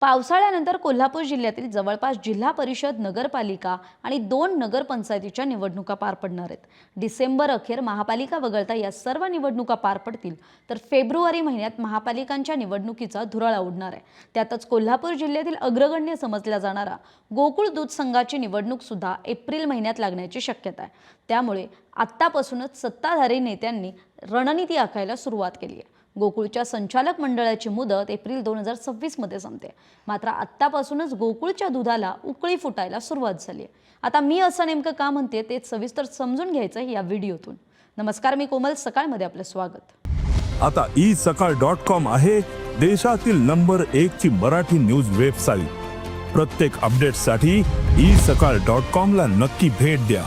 पावसाळ्यानंतर कोल्हापूर जिल्ह्यातील जवळपास जिल्हा परिषद नगरपालिका आणि दोन नगरपंचायतीच्या निवडणुका पार पडणार आहेत. डिसेंबर अखेर महापालिका वगळता या सर्व निवडणुका पार पडतील तर फेब्रुवारी महिन्यात महापालिकांच्या निवडणुकीचा धुरळा उडणार आहे. त्यातच कोल्हापूर जिल्ह्यातील अग्रगण्य समजला जाणारा गोकुळ दूध संघाची निवडणूक सुद्धा एप्रिल महिन्यात लागण्याची शक्यता आहे. त्यामुळे आत्तापासूनच सत्ताधारी नेत्यांनी रणनीती आखायला सुरुवात केली आहे. गोकुळच्या संचालक मंडळाची मुदत एप्रिल दोन हजार सव्वीसमध्ये संपते. मात्र आत्तापासूनच गोकुळच्या दुधाला उकळी फुटायला सुरुवात झाली आहे. आता मी असं नेमकं का म्हणते ते सविस्तर समजून घ्यायचं आहे या व्हिडिओतून. नमस्कार मी कोमल सकाळमध्ये आपलं स्वागत. आता ई सकाळ डॉट कॉम आहे देशातील नंबर एक ची मराठी न्यूज वेबसाईट. प्रत्येक अपडेटसाठी ई सकाळ डॉट कॉम ला नक्की भेट द्या.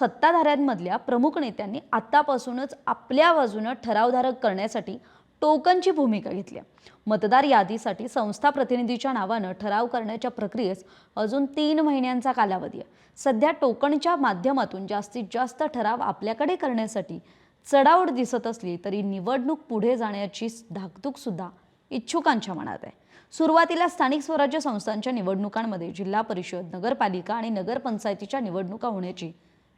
सत्ताधाऱ्यांमधल्या प्रमुख नेत्यांनी आत्तापासूनच आपल्या बाजूनं ठरावधारक करण्यासाठी टोकनची भूमिका घेतली मतदार यादीसाठी संस्था प्रतिनिधीच्या नावानं ठराव करण्याच्या प्रक्रियेस अजून तीन महिन्यांचा कालावधी आहे. सध्या टोकनच्या माध्यमातून जास्तीत जास्त ठराव आपल्याकडे करण्यासाठी चढावड दिसत असली तरी निवडणूक पुढे जाण्याची धाकधूकसुद्धा इच्छुकांच्या मनात आहे. सुरुवातीला स्थानिक स्वराज्य संस्थांच्या निवडणुकांमध्ये जिल्हा परिषद नगरपालिका आणि नगरपंचायतीच्या निवडणुका होण्याची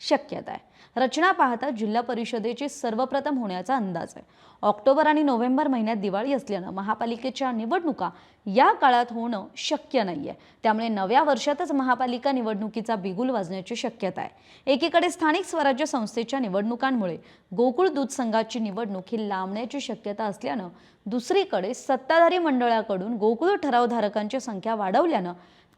शक्यता आहे. रचना पाहता जिल्हा परिषदेची सर्वप्रथम होण्याचा अंदाज आहे. ऑक्टोबर आणि नोव्हेंबर महिन्यात दिवाळी असल्यानं महापालिकेच्या निवडणुका या काळात होणं शक्य नाही आहे. त्यामुळे नव्या वर्षातच महापालिका निवडणुकीचा बिगुल वाजण्याची शक्यता आहे. एकीकडे स्थानिक स्वराज्य संस्थेच्या निवडणुकांमुळे गोकुळ दूध संघाची निवडणूक ही लांबण्याची शक्यता असल्यानं दुसरीकडे सत्ताधारी मंडळाकडून गोकुळ ठरावधारकांची संख्या वाढवल्यानं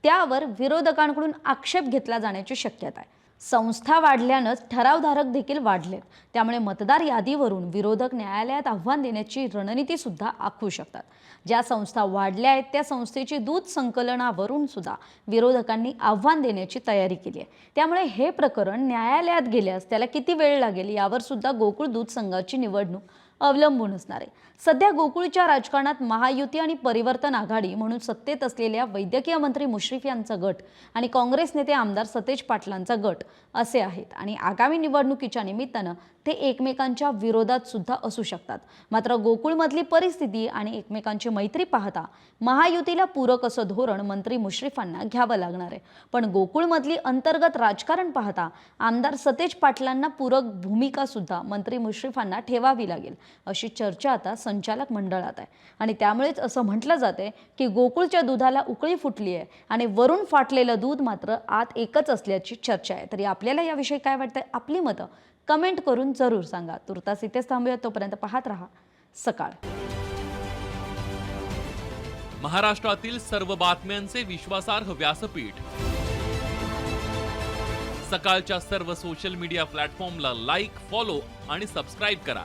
त्यावर विरोधकांकडून आक्षेप घेतला जाण्याची शक्यता आहे. संस्था वाढल्यानंच ठरावधारक देखील वाढलेत. त्यामुळे मतदार यादीवरून विरोधक न्यायालयात आव्हान देण्याची रणनीती सुद्धा आखू शकतात. ज्या संस्था वाढल्या आहेत त्या संस्थेची दूध संकलनावरून सुद्धा विरोधकांनी आव्हान देण्याची तयारी केली आहे. त्यामुळे हे प्रकरण न्यायालयात गेल्यास त्याला किती वेळ लागेल यावर सुद्धा गोकुळ दूध संघाची निवडणूक अवलंबून असणार आहे. सध्या गोकुळच्या राजकारणात महायुती आणि परिवर्तन आघाडी म्हणून सत्तेत असलेल्या वैद्यकीय मंत्री मुश्रीफ यांचा गट आणि काँग्रेस नेते आमदार सतेज पाटलांचा गट असे आहेत आणि आगामी निवडणुकीच्या निमित्तानं ते एकमेकांच्या विरोधात सुद्धा असू शकतात. मात्र गोकुळमधली परिस्थिती आणि एकमेकांची मैत्री पाहता महायुतीला पूरक असं धोरण मंत्री मुश्रीफांना घ्यावं लागणार आहे. पण गोकुळमधली अंतर्गत राजकारण पाहता आमदार सतेज पाटलांना पूरक भूमिका सुद्धा मंत्री मुश्रीफांना ठेवावी लागेल. अशी चर्चा आता संचालक मंडळात आहे. आणि त्यामुळेच असं म्हटलं जाते की गोकुळच्या दुधाला उकळी फुटली आहे आणि वरून फाटलेलं दूध मात्र आत एकच असल्याची चर्चा आहे. तरी आपल्याला याविषयी काय वाटतंय? आपली मतं कमेंट करून जरूर सांगा. तुर्तास इथेच थांबूया. तोपर्यंत पाहत राहा सकाळ. महाराष्ट्रातील सर्व बातम्यांचे विश्वासार्ह व्यासपीठ. सकाळच्या सर्व सोशल मीडिया प्लॅटफॉर्मला लाईक फॉलो आणि सबस्क्राईब करा.